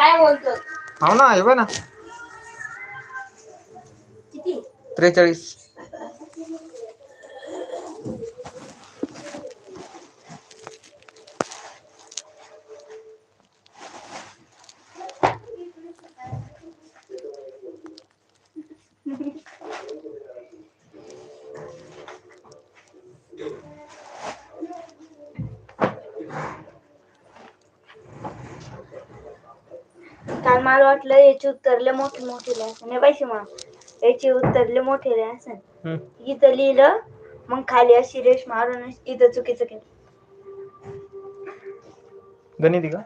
काय बोलतो हो ना हे बघ ना. किती? त्रेचाळीस. काल मला वाटलं याची उत्तरले मोठे मोठे असेल पैसे म्हणा याची उत्तरले मोठे हम्म. इथं लिहिलं मग खाली अशी रेष मारून इथं चुकीचं केलं. गणिती का?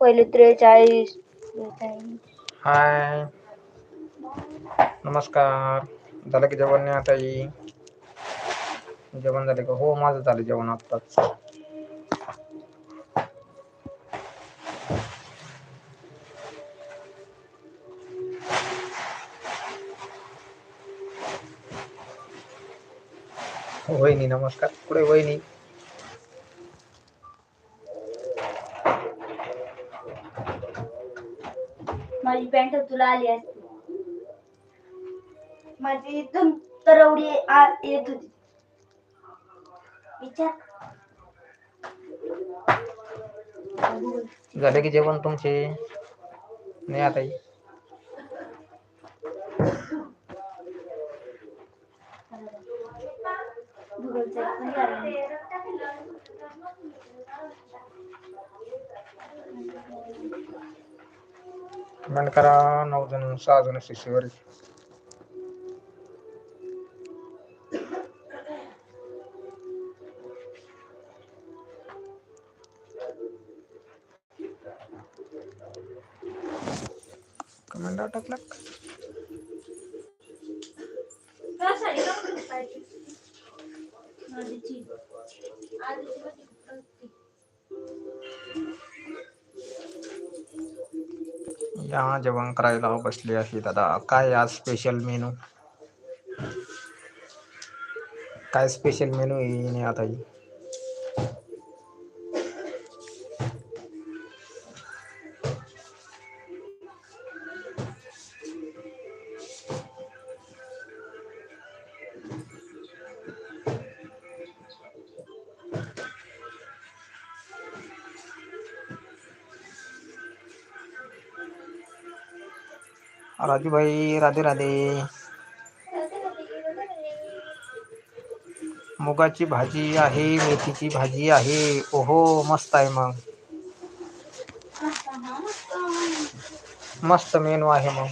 पहिले त्रेचाळीस. हाय. नमस्कार. झालं की जेवण नाही आता येई जेवण झाले का? हो माझं झालं जेवण आत्ताच. वहिनी नमस्कार. कुठे वहिनी माझी पॅन्ट तुला आली असती. माझी इथून तरवडी आ- येत होती. विचार. झाले की जेवण तुमचे? नाही आता. येई कमेंट करा. नऊ जण सहा जण शिष्यवर या जेवण करायला बसली आहे दादा. काय आज स्पेशल मेनू काय स्पेशल मेनू येईन आता राजू भाई राधे राधे. मुगाची भाजी आहे मेथीची भाजी आहे. ओहो मस्त आहे मग. मस्त मेनू आहे मग.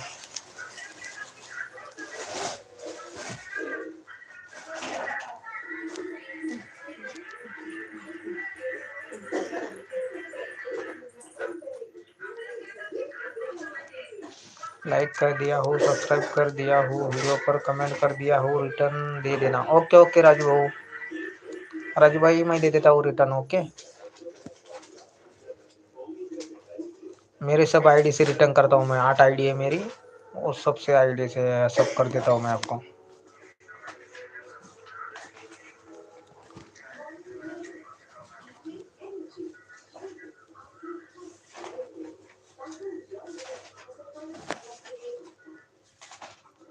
लाइक कर दिया हो सब्सक्राइब कर दिया हो वीडियो पर कमेंट कर दिया हो रिटर्न दे देना। ओके ओके राजू भाऊ। राजू भाई, मैं दे देता हूँ रिटर्न ओके मेरे सब आईडी से रिटर्न करता हूँ मैं, आठ आईडी है मेरी, और सबसे आईडी से सब कर देता हूँ मैं आपको।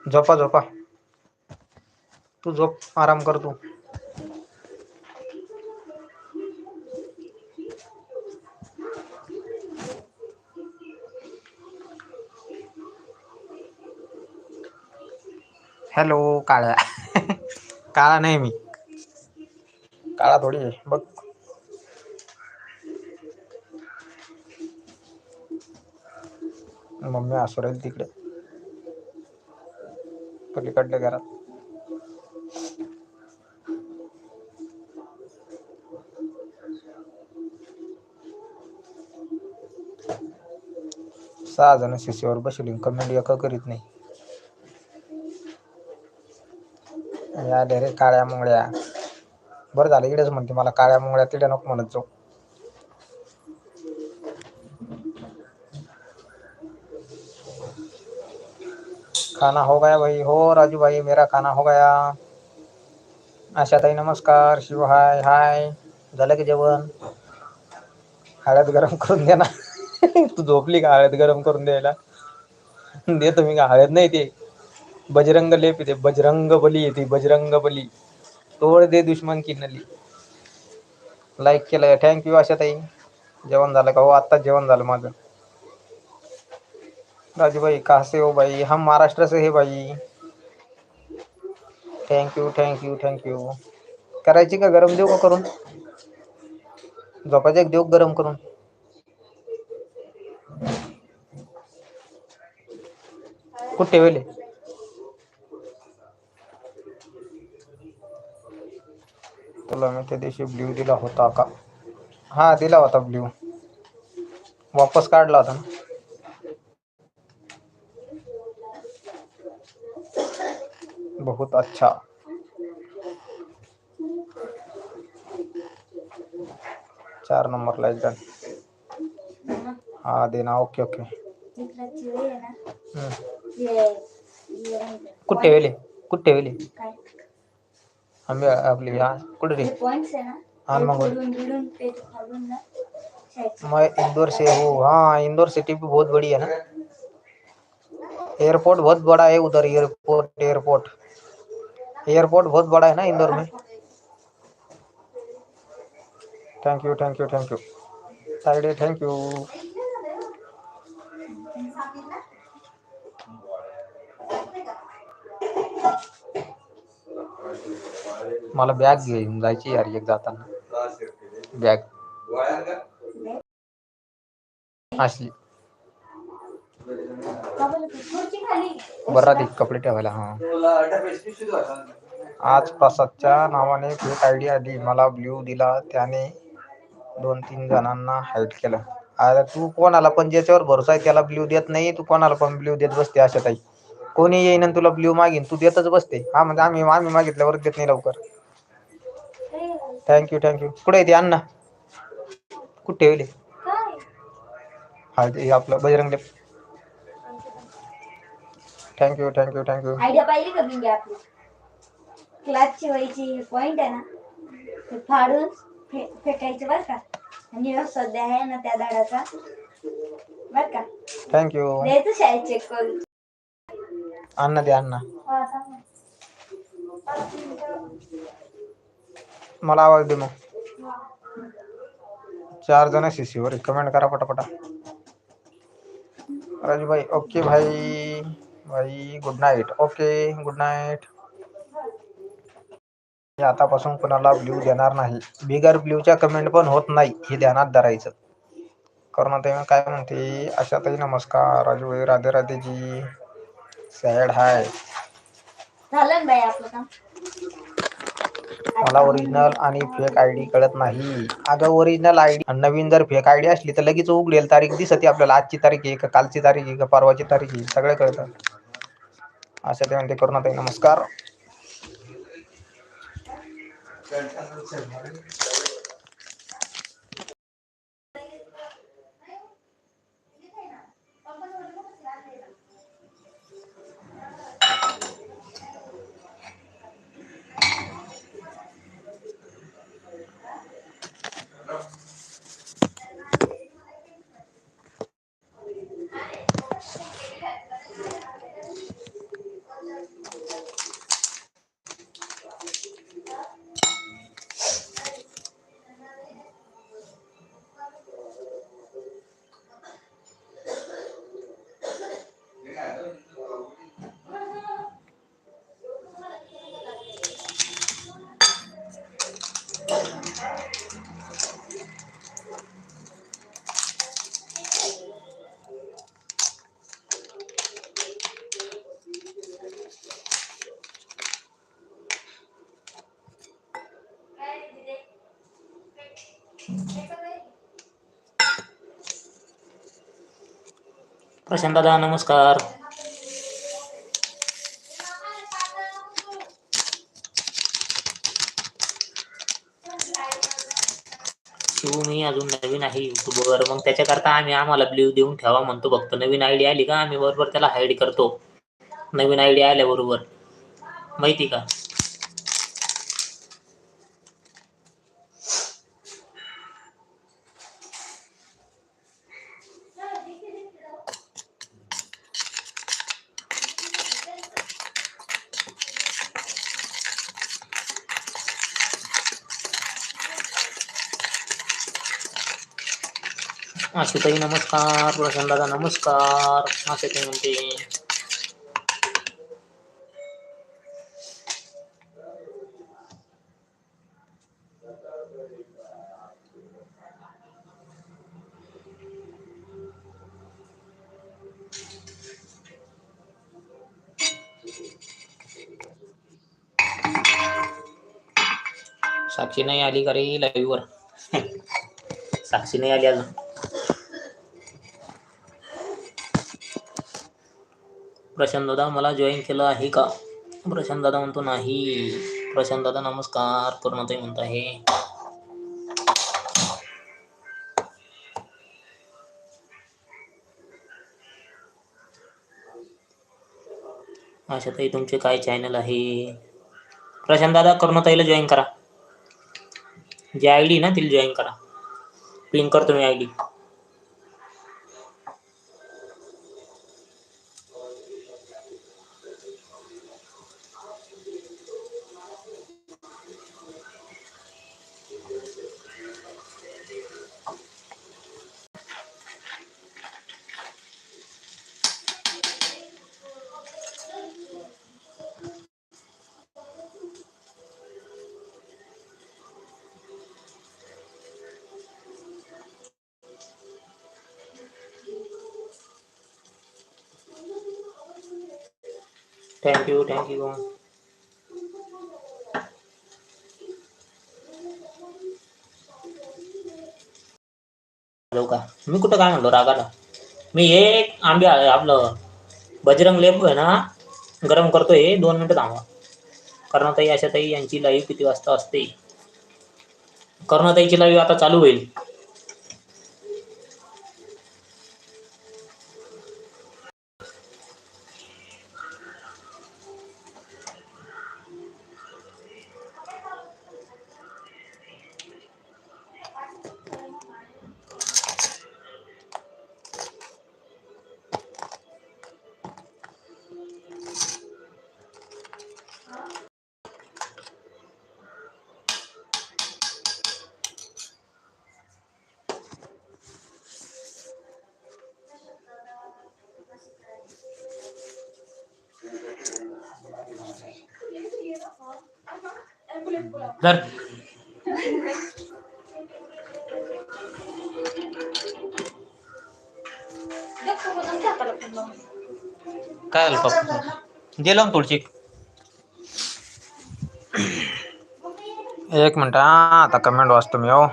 झोपा झोपा. तू झोप आराम कर तू. हॅलो काळा. काळा नाही मी. काळा थोडी आहे. बघ. मम्मी असू राहील तिकडे. पलीकडल्या घरात. सहा जण शिष्यावर बसली कमेंट एक करीत नाही. या रे काळ्या मुंगळ्या. बरं झालं इकडेच म्हणते मला काळ्या मुंगळ्या तिडे नको म्हणत जाऊ. खाना हो गया भाई। हो राजू भाई मेरा खाना हो गया। आशा ताई नमस्कार। शिव हाय हाय। झालं की जेवण? हळद गरम करून दे ना. तू झोपली का हळद गरम करून द्यायला? देतो मी का हळद नाही ते. बजरंग लेप येते. बजरंग बली येते. बजरंग बली. तोड दे दुश्मन की नली. लाईक केलं थँक्यू आशा ताई. जेवण झालं का? हो आत्ताच जेवण झालं माझं. राजू भाई, कहाँ से हो भाई? हम महाराष्ट्र से है भाई। थँक्यू थँक्यू थँक्यू करायची का गरम देऊ का करून? झोपायचं एक देऊ गरम करून. कुठे ठेवले? तुला मी त्या दिवशी ब्ल्यू दिला होता का? हा, दिला होता ब्ल्यू वापस काढला होता ना? बहुत अच्छा। चार नंबर ला डन हा देना ओके ओके तिथला चिवे आहे ना हम्म. हे- हे राहिलं. कुठे ठेवले कुठे ठेवले काय आम्ही आपली हा कुठे रे हे पॉइंट्स आहे ना हा, ते मग बोल. फिरून फिरून ते खालून ना शायद मैं इंदौर से हूँ। हाँ इंदौर सिटी भी बहुत बड़ी है ना। एयरपोर्ट बहुत बड़ा है उधर एयरपोर्ट एयरपोर्ट एयरपोर्ट बहुत बड़ा है ना इंदौर में। Thank you thank you thank you साइडे थैंक यू मला बॅग जायची यार, एक जाताना। बॅग का बरं ती खुर्ची खाली बरं ते कपडे ठेवायला हा. आज प्रसादच्या नावाने फेक आयडी आली. मला ब्ल्यू दिला त्याने दोन तीन जणांना हाईट केलं. अरे तू कोणाला पण ज्याच्यावर भरोसा आहे त्याला ब्ल्यू देत नाही तू कोणाला पण ब्ल्यू देत बसते अशा ताई. कोणी येईन आणि तुला ब्ल्यू मागीन तू देतच बसते. हा म्हणजे आम्ही आम्ही मागितल्यावर देत नाही लवकर. थँक्यू थँक्यू कुठे येते अण्णा? कुठे ठेवले? हा ते आपलं Bajrang thank you thank you thank you idea पाहिली का बिंगे आपली? क्लास शिवायची पॉइंट आहे ना ते फाडून फे फेकायचं बरं का. आणि ह्यो सध्या आहे ना त्या दाडाचा बरं का? थँक्यू द्यायचं शाळेत चेक करून. अण्णा दे अण्णा. हा, सांग ना. मला आवाज दे मग. चार जण शिशीवर कमेंट करा पटापटा. राजू भाई ओके भाई. भाई good night okay good night मी आतापासून कुणाला ब्ल्यू देणार नाही. बिगर ब्ल्यूच्या कमेंट पण होत नाही हे ध्यानात धरायचं. करुणाताई काय म्हणते? आशाताई नमस्कार. राजू भाई राधे राधे जी सॅड हाय मला ओरिजिनल आणि फेक आयडी कळत नाही. अगं ओरिजिनल आयडी नवीन जर फेक आयडी असली तर लगेच उघडेल. तारीख दिसते आपल्याला. आजची तारीख आहे का? कालची तारीख आहे का? परवाची तारीख आहे? सगळं कळतं. असं ते म्हणते करुणाताई नमस्कार. प्रशांत दादा नमस्कार. शिव मी अजून नवीन आहे युट्यूबवर मग त्याच्याकरता आम्ही आम्हाला ब्ल्यू देऊन ठेवा म्हणतो फक्त. नवीन आयडी आली का? आम्ही बरोबर त्याला हाईड करतो. नवीन आयडिया आल्याबरोबर. माहिती का? आशुताई नमस्कार प्रशांत दादा नमस्कार आशुताई म्हणते साक्षी नाही आली का रे लाईव्ह वर साक्षी नाही आली अजून प्रशांत दादा मला जॉईन केलं आहे का? प्रशांत दादा म्हणतो नाही. प्रशांत दादा नमस्कार. पूर्णताई म्हणत आहे अशा ताई तुमचे काय चॅनल आहे? प्रशांत दादा कर्णताईला जॉईन करा. जी आय डी ना तिला जॉईन करा. पिन करतो मी I D thank you thank you hello का? मी कुठं काय म्हणलो रागाला? मी एक आंबे आपलं बजरंग लेप आहे ना गरम करतोय दोन मिनिटं थांबा. कर्णाताई आशाताई यांची लाईव्ह किती वाजता असते? कर्णाताईची लाईव्ह आता चालू होईल. जर काय झालं पप्पा? गेलो ना एक मिनटं आता कमेंट वाचतो मी हो.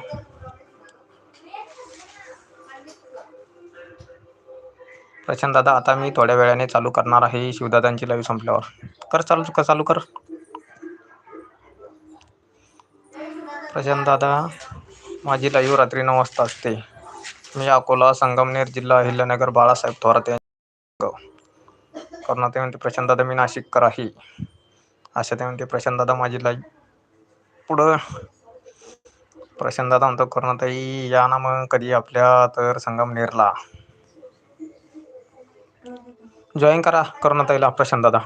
प्रशांत दादा आता मी थोड्या वेळाने चालू करणार आहे शिवदादांची लाईव्ह संपल्यावर. कर चालू कर चालू कर. प्रशांत दादा माझी लाईव्ह रात्री नऊ वाजता असते. मी अकोला संगमनेर जिल्हा अहिल्यानगर बाळासाहेब थोरात यांचे ते म्हणते प्रशांत दादा मी नाशिककर आहे. अशा ते म्हणते प्रशांत दादा माझी लाईव्ह पुढं प्रशांतदादा म्हणतो करुणाताई या ना मग कधी आपल्या तर संगमनेरला जॉईन करा करुणाताईला प्रशांत दादा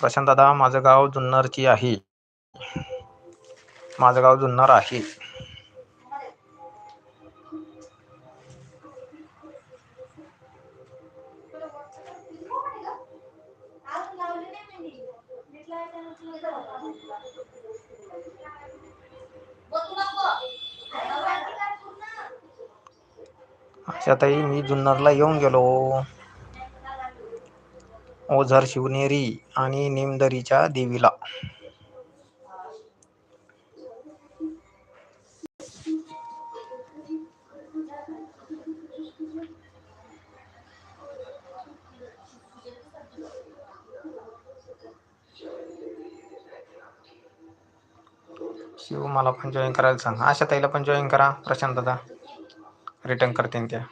प्रशांत दादा माझं गाव जुन्नरची आहे. माझं गाव जुन्नर आहे. आशाताई मी जुन्नरला येऊन गेलो. ओझर शिवनेरी आणि निमदरीच्या देवीला. शिव मला पण जॉईन करायला सांग. आशाताईला पण जॉईन करा प्रशांत दादा. रिटर्न करते त्या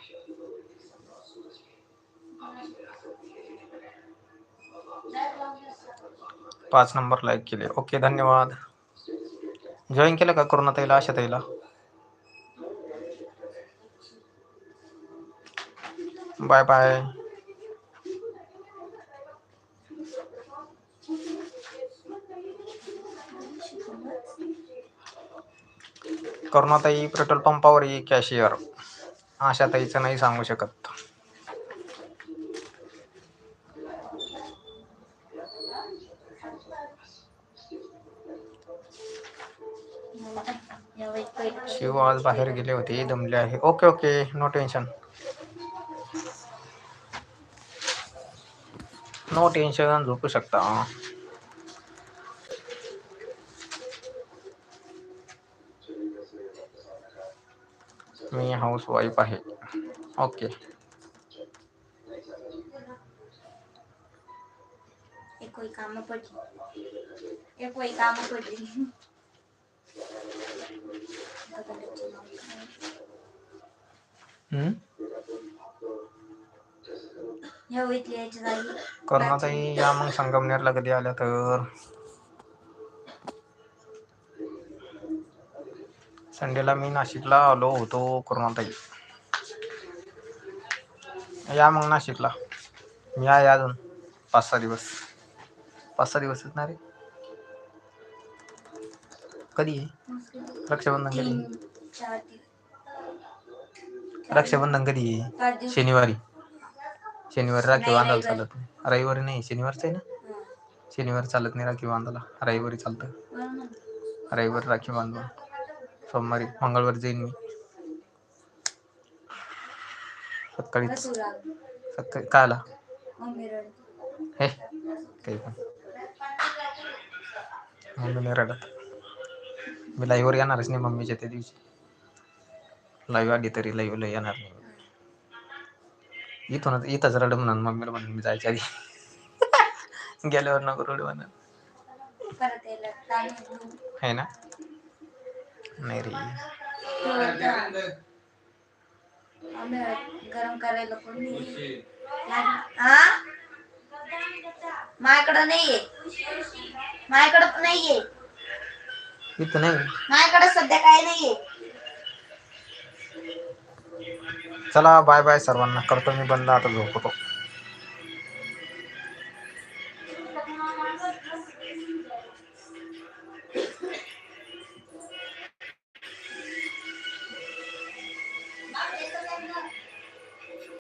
पाच नंबर लाईक केले ओके धन्यवाद. जॉईन केलं का करुणा ताईला, आशा ताईला? बाय बाय करुणाताई पेट्रोल पंपावर कॅशियर आशा ताईचं नाही सांगू शकत. शिव आज बाहेर गेले होते दमले आहे. Okay okay no tension no tension झोपू शकता. मी हाऊस वाईफ आहे ओके ये कोई काम पड़ी ये कोई काम पड़ी हम्म? या वेळी यायची जागी करुणाताई या मग संगमनेरला कधी आल्या तर संडेला मी नाशिकला आलो होतो कोरोनाताई या मग नाशिकला. मी आहे अजून. पाच सहा दिवस. पाच सहा दिवस येत नाही कधी? आहे रक्षाबंधन कधी? रक्षाबंधन कधी? आहे शनिवारी. शनिवारी राखी नाही, बांधायला चालत नाही. रविवारी नाही. शनिवारचं आहे ना? शनिवार शनिवारी चालत नाही राखी बांधायला. रविवारी चालतं. रविवारी राखी बांधून. सोमवारी मंगळवारी जाईन मी. सकाळीच. सकाळी काय आला. हे काही पण. मम्मी नाही रडत. मी लाईव्हवर येणारच नाही मम्मीच्या त्या दिवशी. लाईव्ह आली तरी लाईव्हला येणार नाही. इथूनच इथंच रड म्हणून मम्मीला म्हणून मी जायच्या आधी. गेल्यावर नको रड म्हणून. आहे ना? नाही रे गरम करायला कोण हा? माझ्याकडं नाहीये. माझ्याकडं नाहीये. इथं नाही. माझ्याकडे सध्या काय नाहीये. चला बाय बाय सर्वांना. करतो मी बंद आता झोपतो.